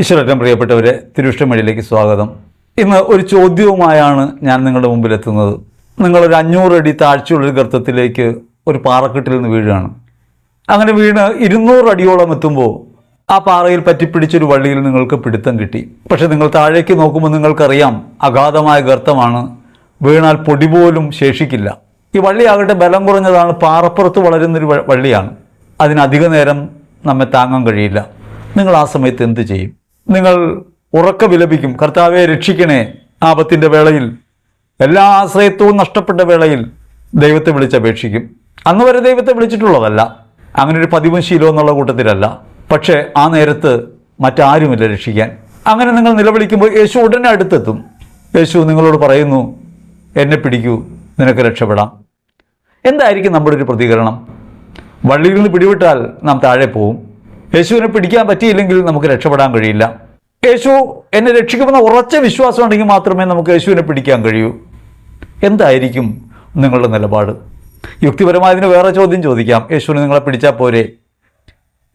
ഈശ്വരറ്റം പ്രിയപ്പെട്ടവരെ തിരുവിഷ്ടമഴിയിലേക്ക് സ്വാഗതം. ഇന്ന് ഒരു ചോദ്യവുമായാണ് ഞാൻ നിങ്ങളുടെ മുമ്പിൽ എത്തുന്നത് നിങ്ങളൊരു അഞ്ഞൂറ് അടി താഴ്ചയുള്ളൊരു ഗർത്തത്തിലേക്ക് ഒരു പാറക്കെട്ടിൽ നിന്ന് വീഴുകയാണ്. അങ്ങനെ വീണ് ഇരുന്നൂറ് അടിയോളം എത്തുമ്പോൾ ആ പാറയിൽ പറ്റിപ്പിടിച്ചൊരു വള്ളിയിൽ നിങ്ങൾക്ക് പിടുത്തം കിട്ടി. പക്ഷെ നിങ്ങൾ താഴേക്ക് നോക്കുമ്പോൾ നിങ്ങൾക്കറിയാം അഗാധമായ ഗർത്തമാണ്. വീണാൽ പൊടി പോലും ശേഷിക്കില്ല. ഈ വള്ളിയാകട്ടെ ബലം കുറഞ്ഞതാണ് പാറപ്പുറത്ത് വളരുന്നൊരു വള്ളിയാണ്. അതിനധിക നേരം നമ്മെ താങ്ങാൻ കഴിയില്ല. നിങ്ങൾ ആ സമയത്ത് എന്ത് ചെയ്യും? നിങ്ങൾ ഉറക്ക വിലപിക്കും. കർത്താവെ രക്ഷിക്കണേ ആപത്തിന്റെ വേളയിൽ. എല്ലാ ആശ്രയത്വവും നഷ്ടപ്പെട്ട വേളയിൽ ദൈവത്തെ വിളിച്ചപേക്ഷിക്കും. അന്ന് വരെ ദൈവത്തെ വിളിച്ചിട്ടുള്ളതല്ല. അങ്ങനെ ഒരു പതിവും ശീലവും എന്നുള്ള കൂട്ടത്തിലല്ല. പക്ഷേ ആ നേരത്ത് മറ്റാരുമില്ല രക്ഷിക്കാൻ. അങ്ങനെ നിങ്ങൾ നിലവിളിക്കുമ്പോൾ യേശു ഉടനെ അടുത്തെത്തും. യേശു നിങ്ങളോട് പറയുന്നു എന്നെ പിടിക്കൂ നിനക്ക് രക്ഷപ്പെടാം. എന്തായിരിക്കും നമ്മുടെ ഒരു പ്രതികരണം? വള്ളിയിൽ നിന്ന് പിടിവിട്ടാൽ നാം താഴെ പോവും. യേശുവിനെ പിടിക്കാൻ പറ്റിയില്ലെങ്കിൽ നമുക്ക് രക്ഷപ്പെടാൻ കഴിയില്ല. യേശു എന്നെ രക്ഷിക്കുമെന്ന ഉറച്ച വിശ്വാസം ഉണ്ടെങ്കിൽ മാത്രമേ നമുക്ക് യേശുവിനെ പിടിക്കാൻ കഴിയൂ. എന്തായിരിക്കും നിങ്ങളുടെ നിലപാട്? യുക്തിപരമായതിന് വേറെ ചോദ്യം ചോദിക്കാം. യേശുവിനെ നിങ്ങളെ പിടിച്ചാൽ പോരെ?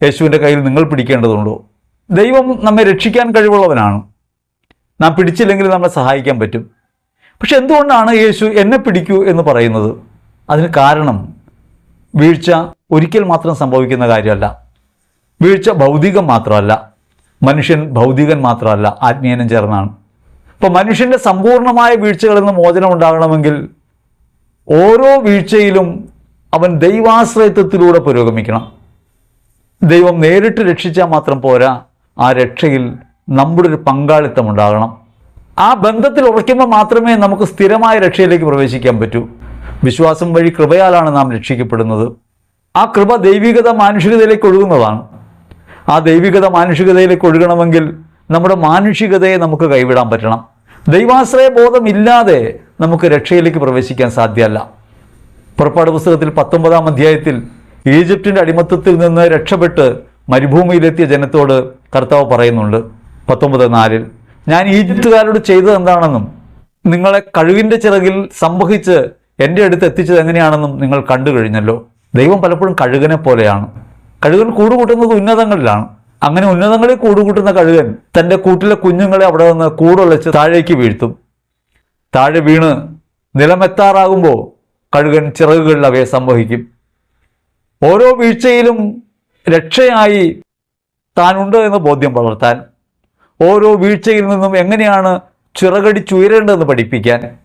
യേശുവിന്റെ കയ്യിൽ നിങ്ങൾ പിടിക്കേണ്ടതുണ്ടോ? ദൈവം നമ്മെ രക്ഷിക്കാൻ കഴിവുള്ളവനാണ്. നാം പിടിച്ചില്ലെങ്കിൽ നമ്മളെ സഹായിക്കാൻ പറ്റും. പക്ഷെ എന്തുകൊണ്ടാണ് യേശു എന്നെ പിടിക്കൂ എന്ന് പറയുന്നത്? അതിന് കാരണം വീഴ്ച ഒരിക്കൽ മാത്രം സംഭവിക്കുന്ന കാര്യമല്ല. വീഴ്ച ഭൗതികം മാത്രമല്ല മനുഷ്യൻ ഭൗതികൻ മാത്രമല്ല ആത്മീയനും ചേർന്നാണ്. അപ്പോൾ മനുഷ്യന്റെ സമ്പൂർണമായ വീഴ്ചകളിൽ നിന്ന് മോചനം ഉണ്ടാകണമെങ്കിൽ ഓരോ വീഴ്ചയിലും അവൻ ദൈവാശ്രയത്വത്തിലൂടെ പുരോഗമിക്കണം. ദൈവം നേരിട്ട് രക്ഷിച്ചാൽ മാത്രം പോരാ ആ രക്ഷയിൽ നമ്മുടെ ഒരു പങ്കാളിത്തം ഉണ്ടാകണം. ആ ബന്ധത്തിൽ ഉറയ്ക്കുമ്പോൾ മാത്രമേ നമുക്ക് സ്ഥിരമായ രക്ഷയിലേക്ക് പ്രവേശിക്കാൻ പറ്റൂ. വിശ്വാസം വഴി കൃപയാലാണ് നാം രക്ഷിക്കപ്പെടുന്നത്. ആ കൃപ ദൈവികത മാനുഷികതയിലേക്ക് ഒഴുകുന്നതാണ്. ആ ദൈവികത മാനുഷികതയിലേക്ക് ഒഴുകണമെങ്കിൽ നമ്മുടെ മാനുഷികതയെ നമുക്ക് കൈവിടാൻ പറ്റണം. ദൈവാശ്രയ ബോധമില്ലാതെ നമുക്ക് രക്ഷയിലേക്ക് പ്രവേശിക്കാൻ സാധ്യമല്ല. പുറപ്പാട് പുസ്തകത്തിൽ പത്തൊമ്പതാം അധ്യായത്തിൽ ഈജിപ്തിന്റെ അടിമത്തത്തിൽ നിന്ന് രക്ഷപ്പെട്ട് മരുഭൂമിയിലെത്തിയ ജനത്തോട് കർത്താവ് പറയുന്നുണ്ട്. പത്തൊമ്പത് നാലിൽ ഞാൻ ഈജിപ്തുകാരോട് ചെയ്തത് എന്താണെന്നും നിങ്ങളെ കഴിവിന്റെ ചിറകിൽ സംവഹിച്ച് എന്റെ അടുത്ത് എത്തിച്ചത് എങ്ങനെയാണെന്നും നിങ്ങൾ കണ്ടു കഴിഞ്ഞല്ലോ. ദൈവം പലപ്പോഴും കഴുകനെ പോലെയാണ്. കഴുകൻ കൂടുകൂട്ടുന്നത് ഉന്നതങ്ങളിലാണ്. അങ്ങനെ ഉന്നതങ്ങളിൽ കൂടുകൂട്ടുന്ന കഴുകൻ തന്റെ കൂട്ടിലെ കുഞ്ഞുങ്ങളെ അവിടെ നിന്ന് കൂടുളച്ച് താഴേക്ക് വീഴ്ത്തും. താഴെ വീണ് നിലമെത്താറാകുമ്പോൾ കഴുകൻ ചിറകുകളിൽ അവയെ സംവഹിക്കും. ഓരോ വീഴ്ചയിലും രക്ഷയായി താനുണ്ട് എന്ന ബോധ്യം വളർത്താൻ ഓരോ വീഴ്ചയിൽ നിന്നും എങ്ങനെയാണ് ചിറകടിച്ചുയരേണ്ടതെന്ന് പഠിപ്പിക്കാൻ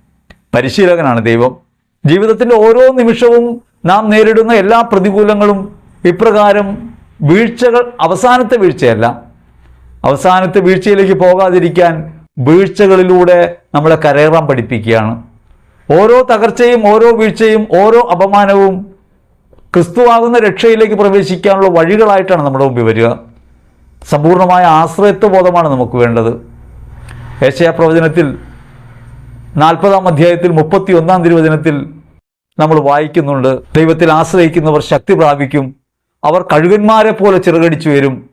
പരിശീലകനാണ് ദൈവം. ജീവിതത്തിന്റെ ഓരോ നിമിഷവും നാം നേരിടുന്ന എല്ലാ പ്രതികൂലങ്ങളും ഇപ്രകാരം വീഴ്ചകൾ അവസാനത്തെ വീഴ്ചയല്ല. അവസാനത്തെ വീഴ്ചയിലേക്ക് പോകാതിരിക്കാൻ വീഴ്ചകളിലൂടെ നമ്മളെ കരയറാൻ പഠിപ്പിക്കുകയാണ്. ഓരോ തകർച്ചയും ഓരോ വീഴ്ചയും ഓരോ അപമാനവും ക്രിസ്തുവാകുന്ന രക്ഷയിലേക്ക് പ്രവേശിക്കാനുള്ള വഴികളായിട്ടാണ് നമ്മുടെ മുമ്പിൽ വരിക. സമ്പൂർണമായ ആശ്രയത്വ ബോധമാണ് നമുക്ക് വേണ്ടത്. ഏഷ്യാ പ്രവചനത്തിൽ നാൽപ്പതാം അധ്യായത്തിൽ മുപ്പത്തി ഒന്നാം തിരുവചനത്തിൽ നമ്മൾ വായിക്കുന്നുണ്ട് ദൈവത്തിൽ ആശ്രയിക്കുന്നവർ ശക്തി പ്രാപിക്കും അവർ കഴുകന്മാരെ പോലെ ചിറകടിച്ചു വരും.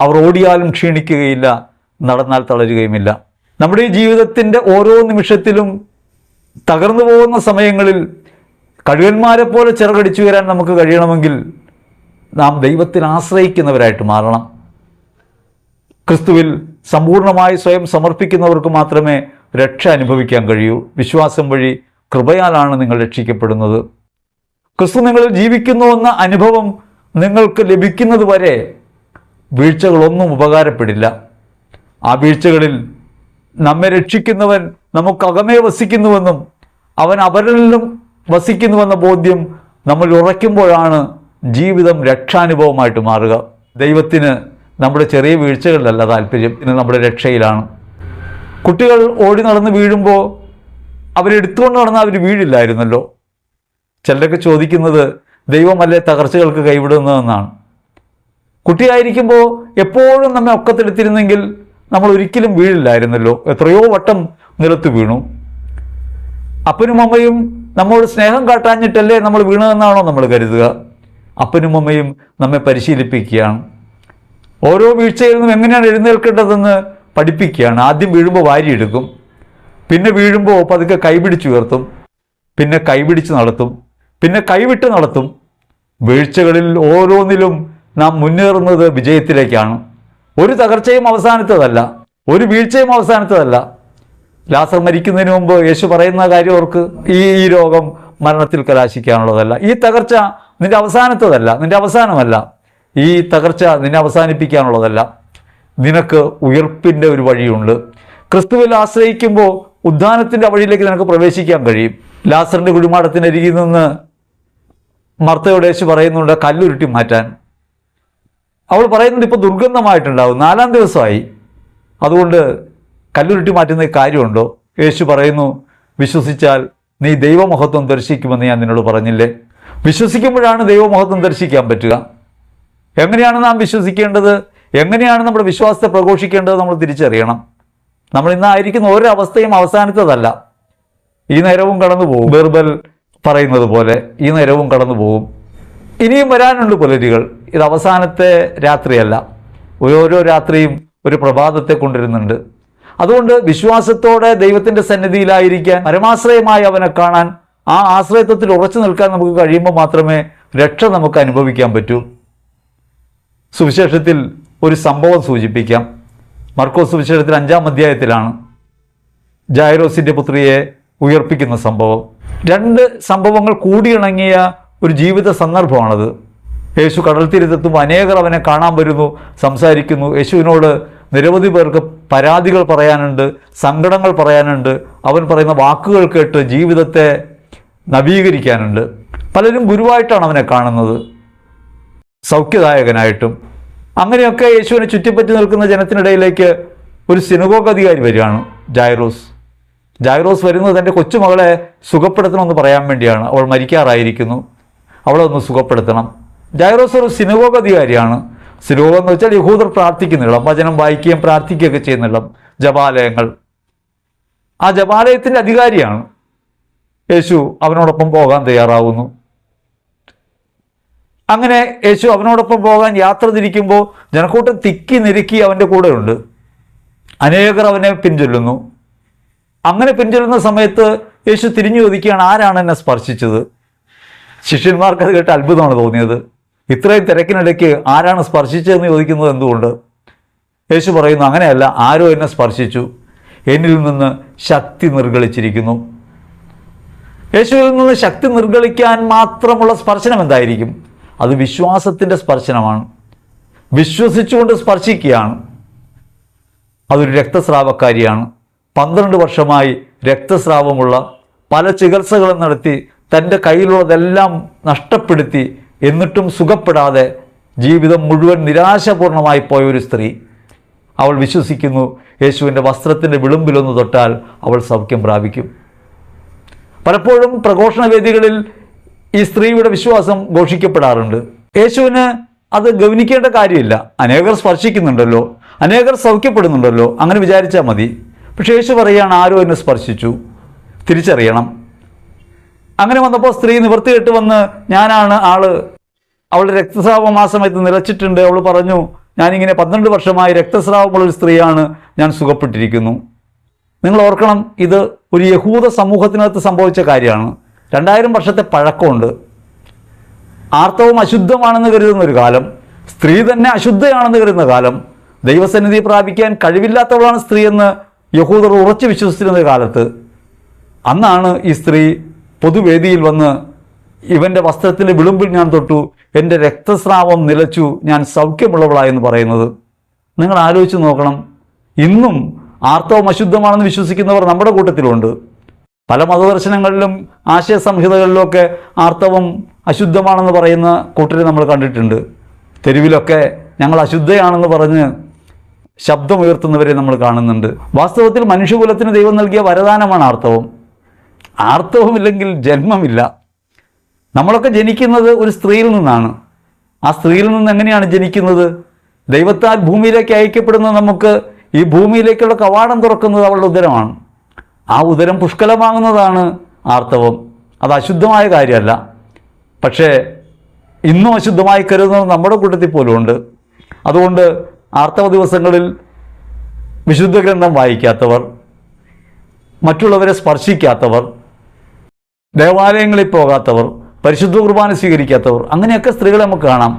അവർ ഓടിയാലും ക്ഷീണിക്കുകയില്ല നടന്നാൽ തളരുകയുമില്ല. നമ്മുടെ ജീവിതത്തിന്റെ ഓരോ നിമിഷത്തിലും തകർന്നു പോകുന്ന സമയങ്ങളിൽ കഴുകന്മാരെ പോലെ ചിറകടിച്ചു വരാൻ നമുക്ക് കഴിയണമെങ്കിൽ നാം ദൈവത്തിൽ ആശ്രയിക്കുന്നവരായിട്ട് മാറണം. ക്രിസ്തുവിൽ സമ്പൂർണമായി സ്വയം സമർപ്പിക്കുന്നവർക്ക് മാത്രമേ രക്ഷ അനുഭവിക്കാൻ കഴിയൂ. വിശ്വാസം വഴി കൃപയാലാണ് നിങ്ങൾ രക്ഷിക്കപ്പെടുന്നത്. ക്രിസ്തു നിങ്ങളിൽ ജീവിക്കുന്നുവെന്ന അനുഭവം നിങ്ങൾക്ക് ലഭിക്കുന്നത് വരെ വീഴ്ചകളൊന്നും ഉപകാരപ്പെടില്ല. ആ വീഴ്ചകളിൽ നമ്മെ രക്ഷിക്കുന്നവൻ നമുക്കകമേ വസിക്കുന്നുവെന്നും അവൻ അവരിലും വസിക്കുന്നുവെന്ന ബോധ്യം നമ്മൾ ഉറയ്ക്കുമ്പോഴാണ് ജീവിതം രക്ഷാനുഭവമായിട്ട് മാറുക. ദൈവത്തിന് നമ്മുടെ ചെറിയ വീഴ്ചകളിലല്ല താല്പര്യം ഇന്ന് നമ്മുടെ രക്ഷയിലാണ്. കുട്ടികൾ ഓടി നടന്ന് വീഴുമ്പോൾ അവരെടുത്തുകൊണ്ട് നടന്നാൽ അവർ വീഴില്ലായിരുന്നല്ലോ. ചിലരൊക്കെ ചോദിക്കുന്നത് ദൈവമല്ലേ തകർച്ചകൾക്ക് കൈവിടുന്നതെന്നാണ്. കുട്ടിയായിരിക്കുമ്പോൾ എപ്പോഴും നമ്മെ ഒക്കത്തെടുത്തിരുന്നെങ്കിൽ നമ്മൾ ഒരിക്കലും വീഴില്ലായിരുന്നല്ലോ. എത്രയോ വട്ടം നിലത്ത് വീണു. അപ്പനും അമ്മയും നമ്മോട് സ്നേഹം കാട്ടാഞ്ഞിട്ടല്ലേ നമ്മൾ വീണതെന്നാണോ നമ്മൾ കരുതുക. അപ്പനും അമ്മയും നമ്മെ പരിശീലിപ്പിക്കുകയാണ്. ഓരോ വീഴ്ചയിൽ നിന്നും എങ്ങനെയാണ് എഴുന്നേൽക്കേണ്ടതെന്ന് പഠിപ്പിക്കുകയാണ്. ആദ്യം വീഴുമ്പോൾ വാരിയെടുക്കും. പിന്നെ വീഴുമ്പോൾ പതുക്കെ കൈപിടിച്ചുയർത്തും. പിന്നെ കൈപിടിച്ച് നടത്തും. പിന്നെ കൈവിട്ട് നടത്തും. വീഴ്ചകളിൽ ഓരോന്നിലും നാം മുന്നേറുന്നത് വിജയത്തിലേക്കാണ്. ഒരു തകർച്ചയും അവസാനത്തതല്ല. ഒരു വീഴ്ചയും അവസാനത്തതല്ല. ലാസർ മരിക്കുന്നതിന് മുമ്പ് യേശു പറയുന്ന കാര്യം ഓർക്ക് ഈ ഈ രോഗം മരണത്തിൽ കലാശിക്കാനുള്ളതല്ല. ഈ തകർച്ച നിന്റെ അവസാനത്തതല്ല. നിന്റെ അവസാനമല്ല. ഈ തകർച്ച നിന്നെ അവസാനിപ്പിക്കാനുള്ളതല്ല. നിനക്ക് ഉയർപ്പിന്റെ ഒരു വഴിയുണ്ട്. ക്രിസ്തുവിൽ ആശ്രയിക്കുമ്പോൾ ഉദ്ധാനത്തിന്റെ വഴിയിലേക്ക് നിനക്ക് പ്രവേശിക്കാൻ കഴിയും. ലാസറിന്റെ കുഴിമാടത്തിനരികിൽ നിന്ന് മർത്തയോട് യേശു പറയുന്നുണ്ട് കല്ലുരുട്ടി മാറ്റാൻ. അവൾ പറയുന്നുണ്ട് ഇപ്പോൾ ദുർഗന്ധമായിട്ടുണ്ടാവും. നാലാം ദിവസമായി. അതുകൊണ്ട് കല്ലുരുട്ടി മാറ്റുന്ന കാര്യമുണ്ടോ? യേശു പറയുന്നു വിശ്വസിച്ചാൽ നീ ദൈവമഹത്വം ദർശിക്കുമെന്ന് ഞാൻ നിന്നോട് പറഞ്ഞില്ലേ? വിശ്വസിക്കുമ്പോഴാണ് ദൈവമഹത്വം ദർശിക്കാൻ പറ്റുക. എങ്ങനെയാണ് നാം വിശ്വസിക്കേണ്ടത്? എങ്ങനെയാണ് നമ്മുടെ വിശ്വാസത്തെ പ്രഘോഷിക്കേണ്ടത്? നമ്മൾ തിരിച്ചറിയണം. നമ്മൾ ഇന്നായിരിക്കുന്ന ഓരോ അവസ്ഥയും അവസാനത്തതല്ല. ഈ നേരവും കടന്നു പോകും ബീർബൽ പറയുന്നത് പോലെ ഈ നേരവും കടന്നു പോകും ഇനിയും വരാനുണ്ട് പുലരികൾ. ഇത് അവസാനത്തെ രാത്രിയല്ല. ഓരോരോ രാത്രിയും ഒരു പ്രഭാതത്തെ കൊണ്ടിരുന്നുണ്ട് അതുകൊണ്ട് വിശ്വാസത്തോടെ ദൈവത്തിന്റെ സന്നിധിയിലായിരിക്കാൻ പരമാശ്രയമായി അവനെ കാണാൻ ആ ആശ്രയത്വത്തിൽ ഉറച്ചു നിൽക്കാൻ നമുക്ക് കഴിയുമ്പോൾ മാത്രമേ രക്ഷ നമുക്ക് അനുഭവിക്കാൻ പറ്റൂ. സുവിശേഷത്തിൽ ഒരു സംഭവം സൂചിപ്പിക്കാം. മർക്കോസ് സുവിശേഷത്തിൽ അഞ്ചാം അധ്യായത്തിലാണ്. ജായറോസിന്റെ പുത്രിയെ ഉയർപ്പിക്കുന്ന സംഭവം. രണ്ട് സംഭവങ്ങൾ കൂടിയിണങ്ങിയ ഒരു ജീവിത സന്ദർഭമാണത്. യേശു കടൽ തീരത്തെത്തുമ്പോൾ അനേകർ അവനെ കാണാൻ വരുന്നു സംസാരിക്കുന്നു. യേശുവിനോട് നിരവധി പേർക്ക് പരാതികൾ പറയാനുണ്ട് സങ്കടങ്ങൾ പറയാനുണ്ട്. അവൻ പറയുന്ന വാക്കുകൾ കേട്ട് ജീവിതത്തെ നവീകരിക്കാനുണ്ട്. പലരും ഗുരുവായിട്ടാണ് അവനെ കാണുന്നത്. സൗഖ്യദായകനായിട്ടും. അങ്ങനെയൊക്കെ യേശുവിനെ ചുറ്റിപ്പറ്റി നിൽക്കുന്ന ജനത്തിനിടയിലേക്ക് ഒരു സിനഗോഗ് അധികാരി വരികയാണ് ജൈറോസ് ജൈറോസ് വരുന്നത് തന്റെ കൊച്ചുമകളെ സുഖപ്പെടുത്തണമെന്ന് പറയാൻ വേണ്ടിയാണ്. അവൾ മരിക്കാറായിരിക്കുന്നു. അവളെ ഒന്ന് സുഖപ്പെടുത്തണം. ജാഗ്രോസ് ഒരു സിനിമോഗ അധികാരിയാണ്. സിനിമോഗം എന്ന് വെച്ചാൽ യഹൂദർ പ്രാർത്ഥിക്കുന്നിടം വചനം വായിക്കുകയും പ്രാർത്ഥിക്കുകയൊക്കെ ചെയ്യുന്നിടം ജപാലയങ്ങൾ. ആ ജപാലയത്തിന്റെ അധികാരിയാണ്. യേശു അവനോടൊപ്പം പോകാൻ തയ്യാറാവുന്നു. അങ്ങനെ യേശു അവനോടൊപ്പം പോകാൻ യാത്ര തിരിക്കുമ്പോൾ ജനക്കൂട്ടം തിക്കി നിരുക്കി അവന്റെ കൂടെയുണ്ട്. അനേകർ അവനെ പിൻചൊല്ലുന്നു. അങ്ങനെ പിന്തുടരുന്ന സമയത്ത് യേശു തിരിഞ്ഞു ചോദിക്കുകയാണ് ആരാണ് എന്നെ സ്പർശിച്ചത്? ശിഷ്യന്മാർക്ക് അത് കേട്ട് അത്ഭുതമാണ് തോന്നിയത്. ഇത്രയും തിരക്കിനിടയ്ക്ക് ആരാണ് സ്പർശിച്ചതെന്ന് ചോദിക്കുന്നത് എന്തുകൊണ്ട്? യേശു പറയുന്നു അങ്ങനെയല്ല ആരോ എന്നെ സ്പർശിച്ചു. എന്നിൽ നിന്ന് ശക്തി നിർഗളിച്ചിരിക്കുന്നു. യേശുവിൽ നിന്ന് ശക്തി നിർഗളിക്കാൻ മാത്രമുള്ള സ്പർശനം എന്തായിരിക്കും? അത് വിശ്വാസത്തിന്റെ സ്പർശനമാണ്. വിശ്വസിച്ചുകൊണ്ട് സ്പർശിക്കുകയാണ്. അതൊരു രക്തസ്രാവക്കാരിയാണ്. പന്ത്രണ്ട് വർഷമായി രക്തസ്രാവമുള്ള പല ചികിത്സകളും നടത്തി തന്റെ കയ്യിലുള്ളതെല്ലാം നഷ്ടപ്പെടുത്തി എന്നിട്ടും സുഖപ്പെടാതെ ജീവിതം മുഴുവൻ നിരാശപൂർണമായി പോയ ഒരു സ്ത്രീ. അവൾ വിശ്വസിക്കുന്നു യേശുവിന്റെ വസ്ത്രത്തിന്റെ വിളുമ്പിലൊന്ന് തൊട്ടാൽ അവൾ സൗഖ്യം പ്രാപിക്കും. പലപ്പോഴും പ്രഘോഷണ വേദികളിൽ ഈ സ്ത്രീയുടെ വിശ്വാസം ഘോഷിക്കപ്പെടാറുണ്ട്. യേശുവിന് അത് ഗവനിക്കേണ്ട കാര്യമില്ല. അനേകർ സ്പർശിക്കുന്നുണ്ടല്ലോ. അനേകർ സൗഖ്യപ്പെടുന്നുണ്ടല്ലോ. അങ്ങനെ വിചാരിച്ചാൽ മതി. പക്ഷേ യേശു പറയുകയാണ് ആരോ എന്നെ സ്പർശിച്ചു. തിരിച്ചറിയണം. അങ്ങനെ വന്നപ്പോൾ സ്ത്രീ നിവർത്തിയിട്ട് വന്ന് ഞാനാണ് ആൾ. അവളുടെ രക്തസ്രാവം ആ സമയത്ത് നിലച്ചിട്ടുണ്ട് അവൾ പറഞ്ഞു ഞാനിങ്ങനെ പന്ത്രണ്ട് വർഷമായി രക്തസ്രാവമുള്ള ഒരു സ്ത്രീയാണ്. ഞാൻ സുഖപ്പെട്ടിരിക്കുന്നു. നിങ്ങൾ ഓർക്കണം ഇത് ഒരു യഹൂദ സമൂഹത്തിനകത്ത് സംഭവിച്ച കാര്യമാണ്. രണ്ടായിരം വർഷത്തെ പഴക്കമുണ്ട്. ആർത്തവം അശുദ്ധമാണെന്ന് കരുതുന്ന ഒരു കാലം സ്ത്രീ തന്നെ അശുദ്ധയാണെന്ന് കരുതുന്ന കാലം ദൈവസന്നിധി പ്രാപിക്കാൻ കഴിവില്ലാത്തവളാണ് സ്ത്രീ എന്ന് യഹൂദർ ഉറച്ചു വിശ്വസിച്ചിരുന്ന കാലത്ത് അന്നാണ് ഈ സ്ത്രീ പൊതുവേദിയിൽ വന്ന് ഇവന്റെ വസ്ത്രത്തിന്റെ വിളുമ്പിൽ ഞാൻ തൊട്ടു എന്റെ രക്തസ്രാവം നിലച്ചു ഞാൻ സൗഖ്യമുള്ളവളായെന്ന് പറയുന്നത്. നിങ്ങൾ ആലോചിച്ച് നോക്കണം. ഇന്നും ആർത്തവം അശുദ്ധമാണെന്ന് വിശ്വസിക്കുന്നവർ നമ്മുടെ കൂട്ടത്തിലുണ്ട്. പല മതദർശനങ്ങളിലും ആശയ സംഹിതകളിലൊക്കെ ആർത്തവം അശുദ്ധമാണെന്ന് പറയുന്ന കൂട്ടരെ നമ്മൾ കണ്ടിട്ടുണ്ട്. തെരുവിലൊക്കെ ഞങ്ങൾ അശുദ്ധയാണെന്ന് പറഞ്ഞ് ശബ്ദമുയർത്തുന്നവരെ നമ്മൾ കാണുന്നുണ്ട്. വാസ്തവത്തിൽ മനുഷ്യകുലത്തിന് ദൈവം നൽകിയ വരദാനമാണ് ആർത്തവം. ആർത്തവമില്ലെങ്കിൽ ജന്മമില്ല. നമ്മളൊക്കെ ജനിക്കുന്നത് ഒരു സ്ത്രീയിൽ നിന്നാണ്. ആ സ്ത്രീയിൽ നിന്ന് എങ്ങനെയാണ് ജനിക്കുന്നത്? ദൈവത്താൽ ഭൂമിയിലേക്ക് അയക്കപ്പെടുന്ന നമുക്ക് ഈ ഭൂമിയിലേക്കുള്ള കവാടം തുറക്കുന്നത് അവളുടെ ഉദരമാണ്. ആ ഉദരം പുഷ്കലമാകുന്നതാണ് ആർത്തവം. അത് അശുദ്ധമായ കാര്യമല്ല. പക്ഷേ ഇന്നും അശുദ്ധമായി കരുതുന്നത് നമ്മുടെ കൂട്ടത്തിൽ പോലും ഉണ്ട്. അതുകൊണ്ട് ആർത്തവ ദിവസങ്ങളിൽ വിശുദ്ധ ഗ്രന്ഥം വായിക്കാത്തവർ മറ്റുള്ളവരെ സ്പർശിക്കാത്തവർ ദേവാലയങ്ങളിൽ പോകാത്തവർ പരിശുദ്ധ കുർബാന സ്വീകരിക്കാത്തവർ അങ്ങനെയൊക്കെ സ്ത്രീകളെ നമുക്ക് കാണാം.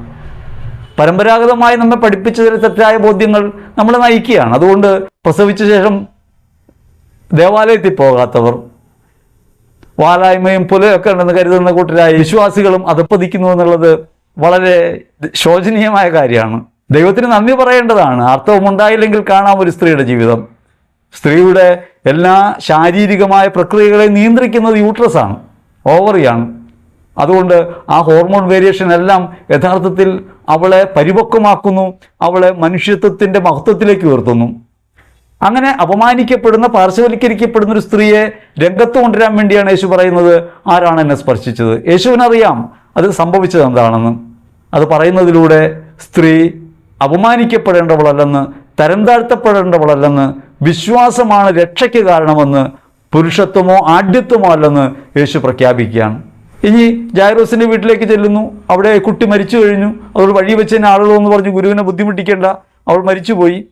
പരമ്പരാഗതമായി നമ്മെ പഠിപ്പിച്ച ചില തെറ്റായ ബോധ്യങ്ങൾ നമ്മളെ നയിക്കുകയാണ്. അതുകൊണ്ട് പ്രസവിച്ച ശേഷം ദേവാലയത്തിൽ പോകാത്തവർ വാലായ്മയും പുലയൊക്കെ ഉണ്ടെന്ന് കരുതുന്ന കൂട്ടരായ വിശ്വാസികളും അതപ്പതിക്കുന്നു എന്നുള്ളത് വളരെ ശോചനീയമായ കാര്യമാണ്. ദൈവത്തിന് നന്ദി പറയേണ്ടതാണ്. അർത്ഥവും ഉണ്ടായില്ലെങ്കിൽ കാണാം ഒരു സ്ത്രീയുടെ ജീവിതം. സ്ത്രീയുടെ എല്ലാ ശാരീരികമായ പ്രക്രിയകളെ നിയന്ത്രിക്കുന്നത് യൂട്രസ് ആണ് ഓവറിയാണ് അതുകൊണ്ട് ആ ഹോർമോൺ വേരിയേഷൻ എല്ലാം യഥാർത്ഥത്തിൽ അവളെ പരിപക്വമാക്കുന്നു അവളെ മനുഷ്യത്വത്തിന്റെ മഹത്വത്തിലേക്ക് ഉയർത്തുന്നു. അങ്ങനെ അപമാനിക്കപ്പെടുന്ന പാർശ്വവൽക്കരിക്കപ്പെടുന്ന ഒരു സ്ത്രീയെ രംഗത്ത് കൊണ്ടുവരാൻ വേണ്ടിയാണ് യേശു പറയുന്നത്. ആരാണ് എന്നെ സ്പർശിച്ചത്? യേശുവിനറിയാം അത് സംഭവിച്ചത് എന്താണെന്ന്. അത് പറയുന്നതിലൂടെ സ്ത്രീ അപമാനിക്കപ്പെടേണ്ടവളല്ലെന്ന് തരം താഴ്ത്തപ്പെടേണ്ടവളല്ലെന്ന് വിശ്വാസമാണ് രക്ഷയ്ക്ക് കാരണമെന്ന് പുരുഷത്വമോ ആഢ്യത്വമോ അല്ലെന്ന് യേശു പ്രഖ്യാപിക്കുകയാണ്. ഇനി ജായറോസിന്റെ വീട്ടിലേക്ക് ചെല്ലുന്നു. അവിടെ കുട്ടി മരിച്ചു കഴിഞ്ഞു. അവൾ വഴി വെച്ച് തന്നെ ആളുകളെന്ന് പറഞ്ഞ് ഗുരുവിനെ ബുദ്ധിമുട്ടിക്കേണ്ട. അവൾ മരിച്ചുപോയി.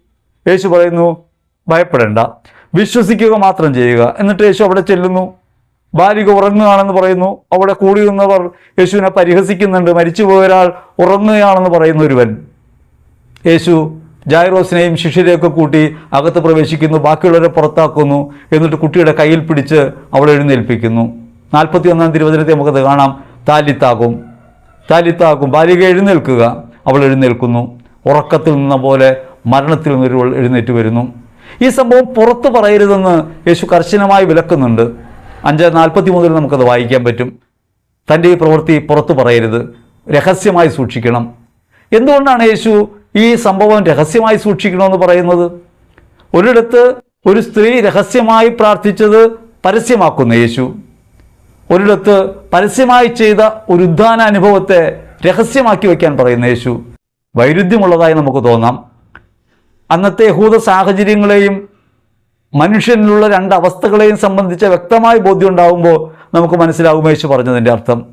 യേശു പറയുന്നു ഭയപ്പെടേണ്ട. വിശ്വസിക്കുക മാത്രം ചെയ്യുക. എന്നിട്ട് യേശു അവിടെ ചെല്ലുന്നു. ബാലിക ഉറങ്ങുകയാണെന്ന് പറയുന്നു. അവിടെ കൂടി നിന്നവർ യേശുവിനെ പരിഹസിക്കുന്നുണ്ട്. മരിച്ചു പോയൊരാൾ ഉറങ്ങുകയാണെന്ന് പറയുന്ന ഒരുവൻ. യേശു ജായറോസിനെയും ശിഷ്യരെയൊക്കെ കൂട്ടി അകത്ത് പ്രവേശിക്കുന്നു ബാക്കിയുള്ളവരെ പുറത്താക്കുന്നു എന്നിട്ട് കുട്ടിയുടെ കയ്യിൽ പിടിച്ച് അവളെ എഴുന്നേൽപ്പിക്കുന്നു. നാൽപ്പത്തി ഒന്നാം തിരുവചനത്തെ നമുക്കത് കാണാം. താലിത്താകും. താലിത്താകും. ബാലിക എഴുന്നേൽക്കുക. അവൾ എഴുന്നേൽക്കുന്നു. ഉറക്കത്തിൽ നിന്ന പോലെ മരണത്തിൽ നിന്നൊരുവൾ എഴുന്നേറ്റ് വരുന്നു. ഈ സംഭവം പുറത്തു പറയരുതെന്ന് യേശു കർശനമായി വിലക്കുന്നുണ്ട്. അഞ്ച് നാൽപ്പത്തി മുതൽ നമുക്കത് വായിക്കാൻ പറ്റും. തന്റെ ഈ പ്രവൃത്തി പുറത്തു പറയരുത്. രഹസ്യമായി സൂക്ഷിക്കണം. എന്തുകൊണ്ടാണ് യേശു ഈ സംഭവം രഹസ്യമായി സൂക്ഷിക്കണമെന്ന് പറയുന്നത്? ഒരിടത്ത് ഒരു സ്ത്രീ രഹസ്യമായി പ്രാർത്ഥിച്ചത് പരസ്യമാക്കുന്ന യേശു. ഒരിടത്ത് പരസ്യമായി ചെയ്ത ഒരു ഉദ്ധാന അനുഭവത്തെ രഹസ്യമാക്കി വയ്ക്കാൻ പറയുന്ന യേശു. വൈരുദ്ധ്യമുള്ളതായി നമുക്ക് തോന്നാം. അന്നത്തെ യഹൂദ സാഹചര്യങ്ങളെയും മനുഷ്യനിലുള്ള രണ്ട് അവസ്ഥകളെയും സംബന്ധിച്ച വ്യക്തമായ ബോധ്യം ഉണ്ടാകുമ്പോൾ നമുക്ക് മനസ്സിലാകും യേശു പറഞ്ഞതിന്റെ അർത്ഥം.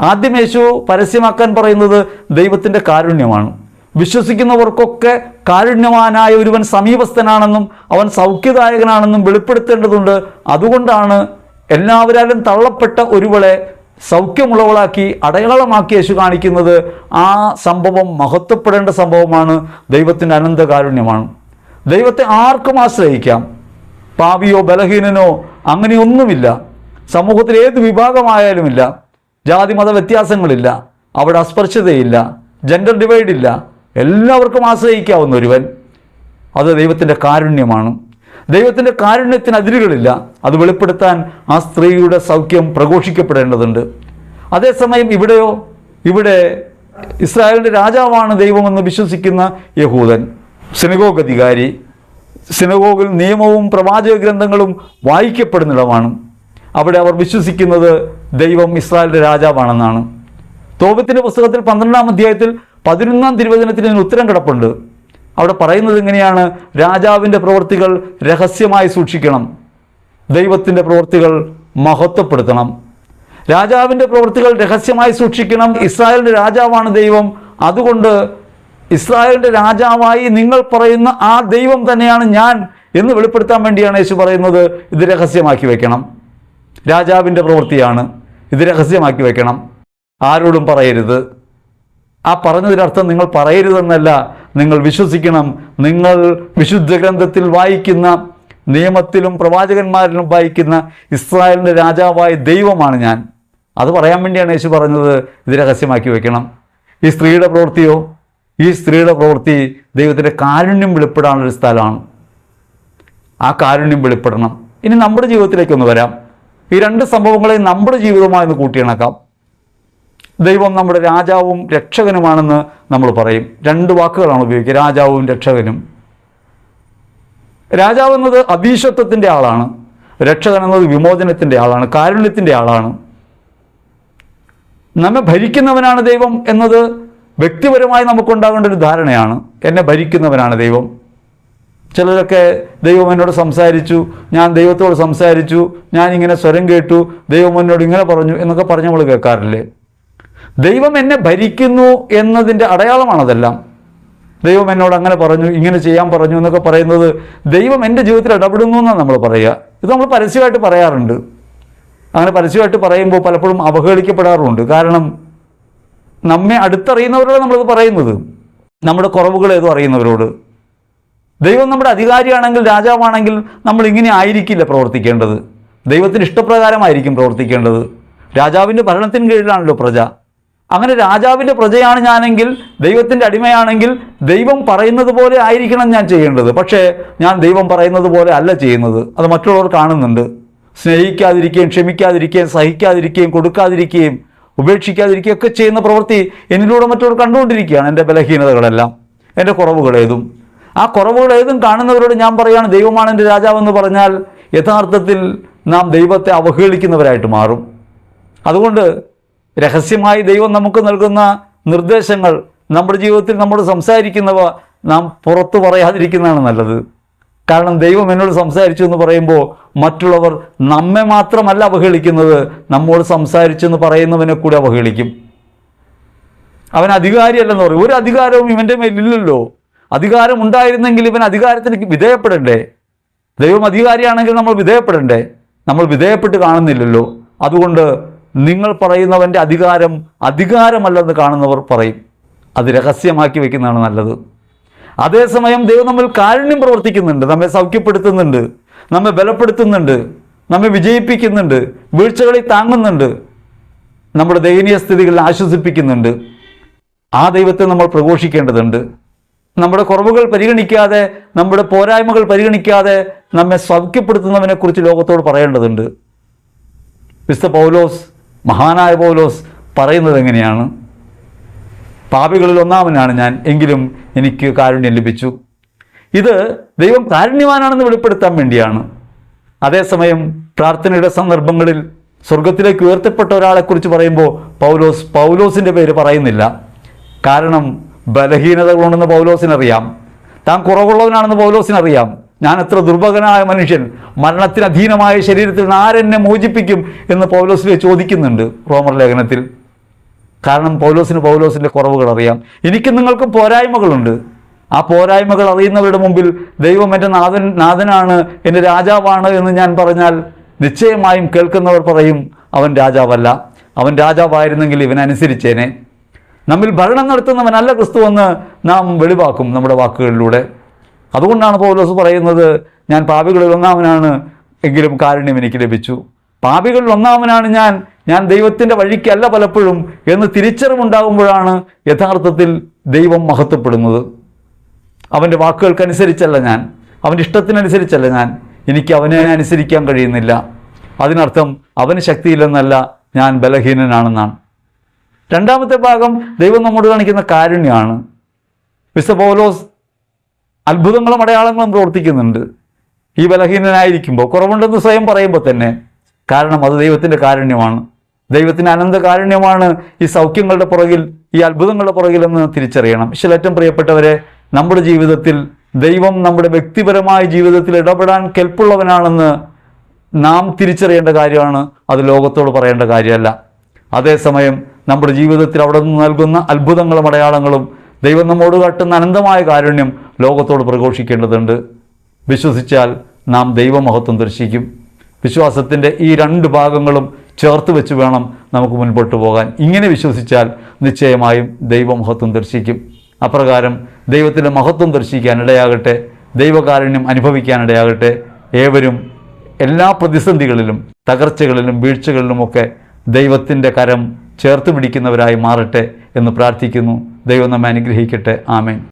ആദ്യം യേശു പരസ്യമാക്കാൻ പറയുന്നത് ദൈവത്തിന്റെ കാരുണ്യമാണ്. വിശ്വസിക്കുന്നവർക്കൊക്കെ കാരുണ്യവാനായ ഒരുവൻ സമീപസ്ഥനാണെന്നും അവൻ സൗഖ്യദായകനാണെന്നും വെളിപ്പെടുത്തേണ്ടതുണ്ട്. അതുകൊണ്ടാണ് എല്ലാവരാലും തള്ളപ്പെട്ട ഒരുവളെ സൗഖ്യമുള്ളവളാക്കി അടയാളമാക്കി യേശു കാണിക്കുന്നത്. ആ സംഭവം മഹത്വപ്പെടേണ്ട സംഭവമാണ്. ദൈവത്തിന്റെ അനന്ത കാരുണ്യമാണ്. ദൈവത്തെ ആർക്കും ആശ്രയിക്കാം. പാവിയോ ബലഹീനനോ അങ്ങനെയൊന്നുമില്ല. സമൂഹത്തിൽ ഏത് വിഭാഗമായാലുമില്ല. ജാതി മത വ്യത്യാസങ്ങളില്ല. അവിടെ അസ്പർശതയില്ല ജെൻഡർ ഡിവൈഡ് ഇല്ല. എല്ലാവർക്കും ആശ്രയിക്കാവുന്ന ഒരുവൻ. അത് ദൈവത്തിന്റെ കാരുണ്യമാണ്. ദൈവത്തിന്റെ കാരുണ്യത്തിന് അതിരുകളില്ല. അത് വെളിപ്പെടുത്താൻ ആ സ്ത്രീയുടെ സൗഖ്യം പ്രഘോഷിക്കപ്പെടേണ്ടതുണ്ട്. അതേസമയം ഇവിടെയോ? ഇവിടെ ഇസ്രായേലിന്റെ രാജാവാണ് ദൈവമെന്ന് വിശ്വസിക്കുന്ന യഹൂദൻ. സിനഗോഗ് അധികാരി. സിനഗോഗിൽ നിയമവും പ്രവാചക ഗ്രന്ഥങ്ങളും വായിക്കപ്പെടുന്നിടമാണ്. അവിടെ അവർ വിശ്വസിക്കുന്നത് ദൈവം ഇസ്രായേലിന്റെ രാജാവാണെന്നാണ്. തോപത്തിന്റെ പുസ്തകത്തിൽ പന്ത്രണ്ടാം അധ്യായത്തിൽ പതിനൊന്നാം തിരുവചനത്തിന് ഉത്തരം കിടപ്പുണ്ട്. അവിടെ പറയുന്നത് എങ്ങനെയാണ് രാജാവിന്റെ പ്രവൃത്തികൾ രഹസ്യമായി സൂക്ഷിക്കണം. ദൈവത്തിന്റെ പ്രവൃത്തികൾ മഹത്വപ്പെടുത്തണം. രാജാവിന്റെ പ്രവൃത്തികൾ രഹസ്യമായി സൂക്ഷിക്കണം. ഇസ്രായേലിന്റെ രാജാവാണ് ദൈവം. അതുകൊണ്ട് ഇസ്രായേലിന്റെ രാജാവായി നിങ്ങൾ പറയുന്ന ആ ദൈവം തന്നെയാണ് ഞാൻ എന്ന് വെളിപ്പെടുത്താൻ വേണ്ടിയാണ് യേശു പറയുന്നത്. ഇത് രഹസ്യമാക്കി വെക്കണം. രാജാവിന്റെ പ്രവൃത്തിയാണ്. ഇത് രഹസ്യമാക്കി വെക്കണം. ആരോടും പറയരുത്. ആ പറഞ്ഞതിനർത്ഥം നിങ്ങൾ പറയരുതെന്നല്ല നിങ്ങൾ വിശ്വസിക്കണം. നിങ്ങൾ വിശുദ്ധ ഗ്രന്ഥത്തിൽ വായിക്കുന്ന നിയമത്തിലും പ്രവാചകന്മാരിലും വായിക്കുന്ന ഇസ്രായേലിന്റെ രാജാവായ ദൈവമാണ് ഞാൻ. അത് പറയാൻ വേണ്ടിയാണ് യേശു പറഞ്ഞത് ഇത് രഹസ്യമാക്കി വെക്കണം. ഈ സ്ത്രീയുടെ പ്രവൃത്തിയോ ഈ സ്ത്രീയുടെ പ്രവൃത്തി ദൈവത്തിന്റെ കാരുണ്യം വെളിപ്പെടാനുള്ളൊരു സ്ഥലമാണ്. ആ കാരുണ്യം വെളിപ്പെടണം. ഇനി നമ്മുടെ ജീവിതത്തിലേക്കൊന്ന് വരാം. ഈ രണ്ട് സംഭവങ്ങളെ നമ്മുടെ ജീവിതമായി ഒന്ന് കൂട്ടിയിണക്കാം. ദൈവം നമ്മുടെ രാജാവും രക്ഷകനുമാണെന്ന് നമ്മൾ പറയും. രണ്ട് വാക്കുകളാണ് ഉപയോഗിക്കുക. രാജാവും രക്ഷകനും. രാജാവ് എന്നത് അധീശത്വത്തിന്റെ ആളാണ്. രക്ഷകൻ എന്നത് വിമോചനത്തിന്റെ ആളാണ്. കാരുണ്യത്തിന്റെ ആളാണ്. നമ്മെ ഭരിക്കുന്നവനാണ് ദൈവം എന്നത് വ്യക്തിപരമായി നമുക്കുണ്ടാകേണ്ട ഒരു ധാരണയാണ്. എന്നെ ഭരിക്കുന്നവനാണ് ദൈവം. ചിലരൊക്കെ ദൈവം എന്നോട് സംസാരിച്ചു ഞാൻ ദൈവത്തോട് സംസാരിച്ചു ഞാൻ ഇങ്ങനെ സ്വരം കേട്ടു ദൈവം എന്നോട് ഇങ്ങനെ പറഞ്ഞു എന്നൊക്കെ പറഞ്ഞ് നമ്മൾ കേൾക്കാറില്ലേ? ദൈവം എന്നെ ഭരിക്കുന്നു എന്നതിന്റെ അടയാളമാണതെല്ലാം ദൈവം എന്നോട് അങ്ങനെ പറഞ്ഞു ഇങ്ങനെ ചെയ്യാൻ പറഞ്ഞു എന്നൊക്കെ പറയുന്നത് ദൈവം എന്റെ ജീവിതത്തിൽ ഇടപെടുന്നു എന്നാണ് നമ്മൾ പറയുക. ഇത് നമ്മൾ പരസ്യമായിട്ട് പറയാറുണ്ട്. അങ്ങനെ പരസ്യമായിട്ട് പറയുമ്പോൾ പലപ്പോഴും അവഹേളിക്കപ്പെടാറുണ്ട്. കാരണം നമ്മെ അടുത്തറിയുന്നവരോട് നമ്മളത് പറയുന്നത്. നമ്മുടെ കുറവുകൾ ഏതോ അറിയുന്നവരോട്. ദൈവം നമ്മുടെ അധികാരിയാണെങ്കിൽ രാജാവാണെങ്കിൽ നമ്മൾ ഇങ്ങനെ ആയിരിക്കില്ല പ്രവർത്തിക്കേണ്ടത്. ദൈവത്തിന് ഇഷ്ടപ്രകാരമായിരിക്കും പ്രവർത്തിക്കേണ്ടത്. രാജാവിന്റെ ഭരണത്തിന് കീഴിലാണല്ലോ പ്രജ. അങ്ങനെ രാജാവിന്റെ പ്രജയാണ് ഞാനെങ്കിൽ ദൈവത്തിന്റെ അടിമയാണെങ്കിൽ ദൈവം പറയുന്നത് പോലെ ആയിരിക്കണം ഞാൻ ചെയ്യേണ്ടത്. പക്ഷേ ഞാൻ ദൈവം പറയുന്നത് പോലെ അല്ല ചെയ്യുന്നത്. അത് മറ്റുള്ളവർ കാണുന്നുണ്ട്. സ്നേഹിക്കാതിരിക്കുകയും ക്ഷമിക്കാതിരിക്കുകയും സഹിക്കാതിരിക്കുകയും കൊടുക്കാതിരിക്കുകയും ഉപേക്ഷിക്കാതിരിക്കുകയും ഒക്കെ ചെയ്യുന്ന പ്രവൃത്തി എന്നിലൂടെ മറ്റുള്ളവർ കണ്ടുകൊണ്ടിരിക്കുകയാണ്. എന്റെ ബലഹീനതകളെല്ലാം എന്റെ കുറവുകളേതും. ആ കുറവുകൾ ഏതും കാണുന്നവരോട് ഞാൻ പറയുകയാണ് ദൈവമാണ് എന്റെ രാജാവെന്ന് പറഞ്ഞാൽ യഥാർത്ഥത്തിൽ നാം ദൈവത്തെ അവഹേളിക്കുന്നവരായിട്ട് മാറും. അതുകൊണ്ട് രഹസ്യമായി ദൈവം നമുക്ക് നൽകുന്ന നിർദ്ദേശങ്ങൾ നമ്മുടെ ജീവിതത്തിൽ നമ്മൾ സംസാരിക്കുന്നവ നാം പുറത്തു പറയാതിരിക്കുന്നതാണ് നല്ലത്. കാരണം ദൈവം എന്നോട് സംസാരിച്ചു എന്ന് പറയുമ്പോൾ മറ്റുള്ളവർ നമ്മെ മാത്രമല്ല അവഹേളിക്കുന്നത് നമ്മോട് സംസാരിച്ചു എന്ന് പറയുന്നവനെ കൂടി അവഹേളിക്കും. അവൻ അധികാരിയല്ലെന്ന് പറയും. ഒരു അധികാരവും ഇവന്റെ മേലില്ലല്ലോ. അധികാരം ഉണ്ടായിരുന്നെങ്കിൽ ഇവൻ അധികാരത്തിന് വിധേയപ്പെടണ്ടേ? ദൈവം അധികാരിയാണെങ്കിൽ നമ്മൾ വിധേയപ്പെടണ്ടേ? നമ്മൾ വിധേയപ്പെട്ട് കാണുന്നില്ലല്ലോ. അതുകൊണ്ട് നിങ്ങൾ പറയുന്നവന്റെ അധികാരം അധികാരമല്ലെന്ന് കാണുന്നവർ പറയും. അത് രഹസ്യമാക്കി വെക്കുന്നതാണ് നല്ലത്. അതേസമയം ദൈവം നമ്മൾ കാരുണ്യം പ്രവർത്തിക്കുന്നുണ്ട്. നമ്മെ സൗഖ്യപ്പെടുത്തുന്നുണ്ട്. നമ്മെ ബലപ്പെടുത്തുന്നുണ്ട്. നമ്മെ വിജയിപ്പിക്കുന്നുണ്ട്. വീഴ്ചകളിൽ താങ്ങുന്നുണ്ട്. നമ്മുടെ ദയനീയ സ്ഥിതികളിൽ ആശ്വസിപ്പിക്കുന്നുണ്ട്. ആ ദൈവത്തെ നമ്മൾ പ്രഘോഷിക്കേണ്ടതുണ്ട്. നമ്മുടെ കുറവുകൾ പരിഗണിക്കാതെ നമ്മുടെ പോരായ്മകൾ പരിഗണിക്കാതെ നമ്മെ സൗഖ്യപ്പെടുത്തുന്നവനെക്കുറിച്ച് ലോകത്തോട് പറയേണ്ടതുണ്ട്. വിശുദ്ധ പൗലോസ് മഹാനായ പൗലോസ് പറയുന്നത് എങ്ങനെയാണ്? പാപികളിൽ ഒന്നാമനാണ് ഞാൻ എങ്കിലും എനിക്ക് കാരുണ്യം ലഭിച്ചു. ഇത് ദൈവം കാരുണ്യവാനാണെന്ന് വെളിപ്പെടുത്താൻ വേണ്ടിയാണ്. അതേസമയം പ്രാർത്ഥനയുടെ സന്ദർഭങ്ങളിൽ സ്വർഗത്തിലേക്ക് ഉയർത്തപ്പെട്ട ഒരാളെക്കുറിച്ച് പറയുമ്പോൾ പൗലോസ് പൗലോസിന്റെ പേര് പറയുന്നില്ല. കാരണം ബലഹീനതകളുണ്ടെന്ന് പൗലോസിനറിയാം. താൻ കുറവുള്ളവനാണെന്ന് പൗലോസിനറിയാം. ഞാൻ എത്ര ദുർഭകനായ മനുഷ്യൻ. മരണത്തിന് അധീനമായ ശരീരത്തിൽ നിന്ന് ആരെന്നെ മോചിപ്പിക്കും എന്ന് പൗലോസിനെ ചോദിക്കുന്നുണ്ട് റോമർ ലേഖനത്തിൽ. കാരണം പൗലോസിന് പൗലോസിന്റെ കുറവുകൾ അറിയാം. എനിക്ക് നിങ്ങൾക്കും പോരായ്മകളുണ്ട്. ആ പോരായ്മകൾ അറിയുന്നവരുടെ മുമ്പിൽ ദൈവം എന്റെ നാഥൻ നാഥനാണ് എന്റെ രാജാവാണ് എന്ന് ഞാൻ പറഞ്ഞാൽ നിശ്ചയമായും കേൾക്കുന്നവർ പറയും അവൻ രാജാവല്ല. അവൻ രാജാവായിരുന്നെങ്കിൽ ഇവനനുസരിച്ചേനെ നമ്മിൽ ഭരണം നടത്തുന്നവനല്ല ക്രിസ്തുവെന്ന് നാം വെളിവാക്കും നമ്മുടെ വാക്കുകളിലൂടെ. അതുകൊണ്ടാണ് പൗലോസ് പറയുന്നത് ഞാൻ പാപികളിൽ ഒന്നാമനാണ് എങ്കിലും കാരുണ്യം എനിക്ക് ലഭിച്ചു. പാപികളിൽ ഒന്നാമനാണ് ഞാൻ ഞാൻ ദൈവത്തിന്റെ വഴിക്കല്ല പലപ്പോഴും എന്ന് തിരിച്ചറിവുണ്ടാകുമ്പോഴാണ് യഥാർത്ഥത്തിൽ ദൈവം മഹത്വപ്പെടുന്നത്. അവന്റെ വാക്കുകൾക്കനുസരിച്ചല്ല ഞാൻ അവന്റെ ഇഷ്ടത്തിനനുസരിച്ചല്ല ഞാൻ എനിക്ക് അവനെ അനുസരിക്കാൻ കഴിയുന്നില്ല. അതിനർത്ഥം അവന് ശക്തിയില്ലെന്നല്ല ഞാൻ ബലഹീനനാണെന്നാണ്. രണ്ടാമത്തെ ഭാഗം ദൈവം നമ്മോട് കാണിക്കുന്ന കാരുണ്യമാണ് മിസ്റ്റർ പൗലോസ് അത്ഭുതങ്ങളും അടയാളങ്ങളും പ്രവർത്തിക്കുന്നുണ്ട്. ഈ ബലഹീനനായിരിക്കുമ്പോൾ കുറവുണ്ടെന്ന് സ്വയം പറയുമ്പോൾ തന്നെ കാരണം അത് ദൈവത്തിന്റെ കാരുണ്യമാണ്. ദൈവത്തിന്റെ അനന്ത കാരുണ്യമാണ് ഈ സൗഖ്യങ്ങളുടെ പുറകിൽ ഈ അത്ഭുതങ്ങളുടെ പുറകിലെന്ന് തിരിച്ചറിയണം. ഏറ്റവും പ്രിയപ്പെട്ടവരെ നമ്മുടെ ജീവിതത്തിൽ ദൈവം നമ്മുടെ വ്യക്തിപരമായ ജീവിതത്തിൽ ഇടപെടാൻ കെൽപ്പുള്ളവനാണെന്ന് നാം തിരിച്ചറിയേണ്ട കാര്യമാണ്. അത് ലോകത്തോട് പറയേണ്ട കാര്യമല്ല. അതേസമയം നമ്മുടെ ജീവിതത്തിൽ അവിടെ നിന്ന് നൽകുന്ന അത്ഭുതങ്ങളും അടയാളങ്ങളും ദൈവം നമ്മോട് കാട്ടുന്ന അനന്തമായ കാരുണ്യം ലോകത്തോട് പ്രഘോഷിക്കേണ്ടതുണ്ട്. വിശ്വസിച്ചാൽ നാം ദൈവമഹത്വം ദർശിക്കും. വിശ്വാസത്തിന്റെ ഈ രണ്ട് ഭാഗങ്ങളും ചേർത്ത് വെച്ച് വേണം നമുക്ക് മുൻപോട്ട് പോകാൻ. ഇങ്ങനെ വിശ്വസിച്ചാൽ നിശ്ചയമായും ദൈവമഹത്വം ദർശിക്കും. അപ്രകാരം ദൈവത്തിന്റെ മഹത്വം ദർശിക്കാൻ ഇടയാകട്ടെ ദൈവകാരുണ്യം അനുഭവിക്കാനിടയാകട്ടെ ഏവരും എല്ലാ പ്രതിസന്ധികളിലും തകർച്ചകളിലും വീഴ്ചകളിലുമൊക്കെ ദൈവത്തിന്റെ കരം ചേർത്ത് പിടിക്കുന്നവരായി മാറട്ടെ എന്ന് പ്രാർത്ഥിക്കുന്നു. ദൈവം നമ്മെ അനുഗ്രഹിക്കട്ടെ. ആമേൻ.